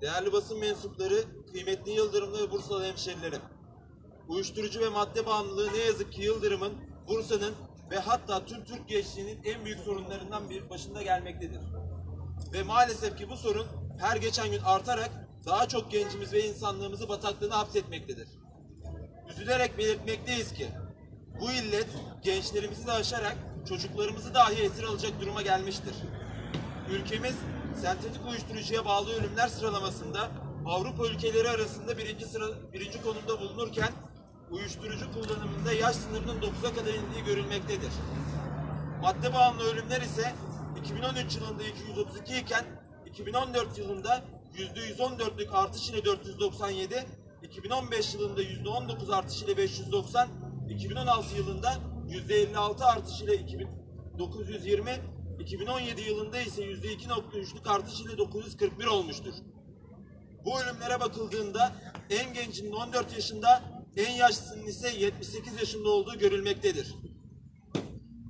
değerli basın mensupları, kıymetli Yıldırımlı ve Bursalı hemşerilerim. Uyuşturucu ve madde bağımlılığı ne yazık ki Yıldırım'ın, Bursa'nın ve hatta tüm Türk gençliğinin en büyük sorunlarından bir başında gelmektedir. Ve maalesef ki bu sorun her geçen gün artarak daha çok gencimiz ve insanlığımızı bataklığına hapsetmektedir. Üzülerek belirtmekteyiz ki bu illet gençlerimizi de aşarak çocuklarımızı dahi esir alacak duruma gelmiştir. Ülkemiz sentetik uyuşturucuya bağlı ölümler sıralamasında Avrupa ülkeleri arasında birinci sıra birinci konumda bulunurken uyuşturucu kullanımında yaş sınırının 9'a kadar indiği görülmektedir. Madde bağımlı ölümler ise 2013 yılında 232 iken 2014 yılında %114'lük artış ile 497, 2015 yılında %19 artış ile 590, 2016 yılında %56 artış ile 2920, 2017 yılında ise %2.3'lük artış ile 941 olmuştur. Bu ölümlere bakıldığında en gencinin 14 yaşında, en yaşlısının ise 78 yaşında olduğu görülmektedir.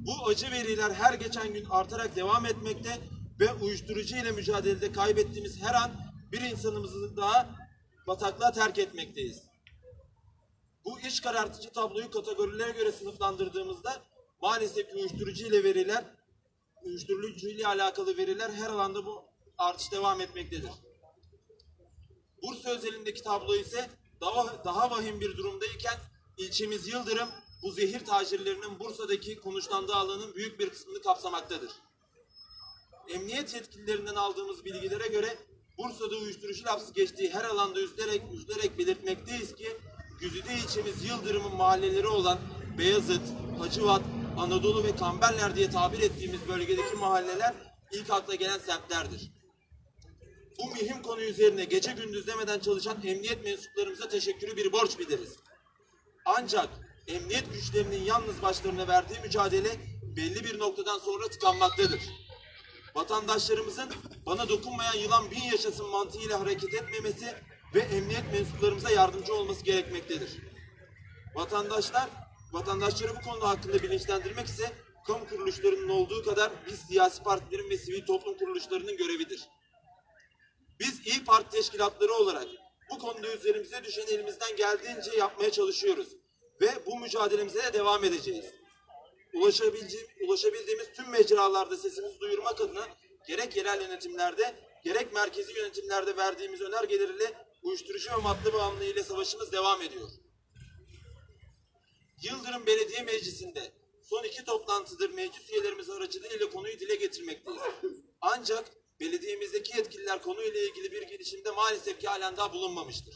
Bu acı veriler her geçen gün artarak devam etmekte ve uyuşturucu ile mücadelede kaybettiğimiz her an bir insanımızı daha bataklığa terk etmekteyiz. Bu iş karartıcı tabloyu kategorilere göre sınıflandırdığımızda maalesef uyuşturucu ile veriler, uyuşturucu ile alakalı veriler her alanda bu artış devam etmektedir. Bursa özelindeki tablo ise daha, daha vahim bir durumdayken ilçemiz Yıldırım bu zehir tacirlerinin Bursa'daki konuşlandığı alanın büyük bir kısmını kapsamaktadır. Emniyet yetkililerinden aldığımız bilgilere göre Bursa'da uyuşturucu lafzı geçtiği her alanda üzülerek, üzülerek belirtmekteyiz ki Güzide ilçemiz Yıldırım'ın mahalleleri olan Beyazıt, Hacivat, Anadolu ve Kamberler diye tabir ettiğimiz bölgedeki mahalleler ilk akla gelen semtlerdir. Bu mühim konu üzerine gece gündüz demeden çalışan emniyet mensuplarımıza teşekkürü bir borç biliriz. Ancak emniyet güçlerinin yalnız başlarına verdiği mücadele belli bir noktadan sonra tıkanmaktadır. Vatandaşlarımızın bana dokunmayan yılan bin yaşasın mantığıyla hareket etmemesi ve emniyet mensuplarımıza yardımcı olması gerekmektedir. Vatandaşlar, vatandaşları bu konuda hakkında bilinçlendirmek ise kamu kuruluşlarının olduğu kadar biz siyasi partilerin ve sivil toplum kuruluşlarının görevidir. Biz İyi Parti teşkilatları olarak bu konuda üzerimize düşen elimizden geldiğince yapmaya çalışıyoruz. Ve bu mücadelemize de devam edeceğiz. Ulaşabildiğimiz tüm mecralarda sesimizi duyurmak adına gerek yerel yönetimlerde gerek merkezi yönetimlerde verdiğimiz önergeleriyle uyuşturucu ve madde bağımlılığı ile savaşımız devam ediyor. Yıldırım Belediye Meclisi'nde son iki toplantıdır meclis üyelerimiz aracılığıyla konuyu dile getirmekteyiz. Ancak belediyemizdeki yetkililer konuyla ilgili bir girişimde maalesef ki halen daha bulunmamıştır.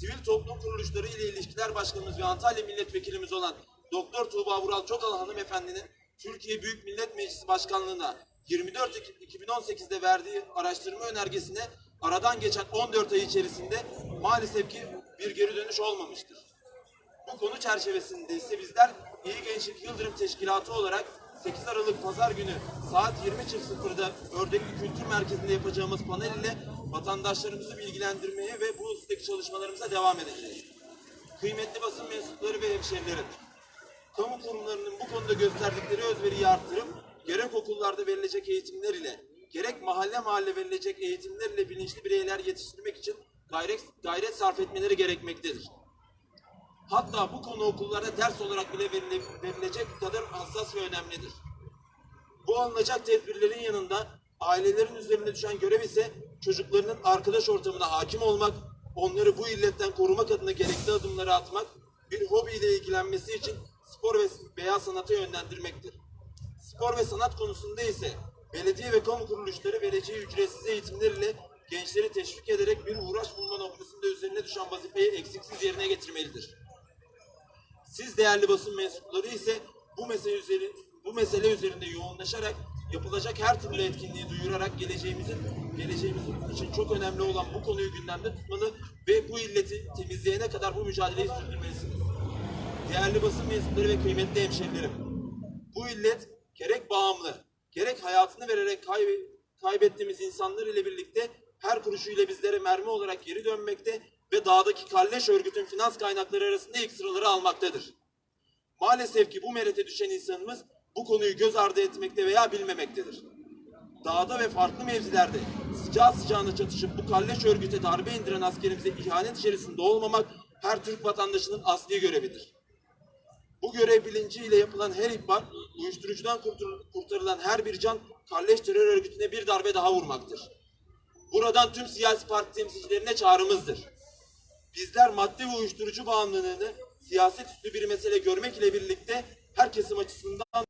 Sivil toplum kuruluşları ile ilişkiler başkanımız ve Antalya milletvekilimiz olan Doktor Tuğba Vural Çokal hanımefendinin Türkiye Büyük Millet Meclisi Başkanlığı'na 24 Ekim 2018'de verdiği araştırma önergesine aradan geçen 14 ay içerisinde maalesef ki bir geri dönüş olmamıştır. Bu konu çerçevesinde ise bizler İyi Gençlik Yıldırım Teşkilatı olarak 8 Aralık Pazar günü saat 20.00'da Ördekli Kültür Merkezi'nde yapacağımız panel ile vatandaşlarımızı bilgilendirmeye ve bu husustaki çalışmalarımıza devam edeceğiz. Kıymetli basın mensupları ve hemşerilerim, kamu kurumlarının bu konuda gösterdikleri özveriyi arttırıp gerek okullarda verilecek eğitimler ile gerek mahalle mahalle verilecek eğitimler ile bilinçli bireyler yetiştirmek için gayret, gayret sarf etmeleri gerekmektedir. Hatta bu konu okullarda ders olarak bile verile- verilecek kadar hassas ve önemlidir. Bu alınacak tedbirlerin yanında ailelerin üzerine düşen görev ise çocuklarının arkadaş ortamına hakim olmak, onları bu illetten korumak adına gerekli adımları atmak, bir hobiyle ilgilenmesi için spor ve veya sanata yönlendirmektir. Spor ve sanat konusunda ise belediye ve kamu kuruluşları vereceği ücretsiz eğitimler ile gençleri teşvik ederek bir uğraş bulma noktasında üzerine düşen vazifeyi eksiksiz yerine getirmelidir. Siz değerli basın mensupları ise bu mesele üzeri, bu mesele üzerinde yoğunlaşarak yapılacak her türlü etkinliği duyurarak geleceğimizin geleceğimiz için çok önemli olan bu konuyu gündemde tutmalı ve bu illeti temizleyene kadar bu mücadeleyi sürdürmelisiniz. Değerli basın mensupları ve kıymetli hemşerilerim, bu illet gerek bağımlı, gerek hayatını vererek kaybe- kaybettiğimiz insanlar ile birlikte her kuruşuyla bizlere mermi olarak geri dönmekte ve dağdaki kalleş örgütün finans kaynakları arasında ilk sıraları almaktadır. Maalesef ki bu merete düşen insanımız bu konuyu göz ardı etmekte veya bilmemektedir. dağda ve farklı mevzilerde sıcağı sıcağına çatışıp bu kalleş örgüte darbe indiren askerimize ihanet içerisinde olmamak her Türk vatandaşının asli görevidir. Bu görev bilinciyle yapılan her ihbar, uyuşturucudan kurtarılan her bir can, kalleş terör örgütüne bir darbe daha vurmaktır. Buradan tüm siyasi parti temsilcilerine çağrımızdır. Bizler madde ve uyuşturucu bağımlılığını siyaset üstü bir mesele görmek ile birlikte her kesim açısından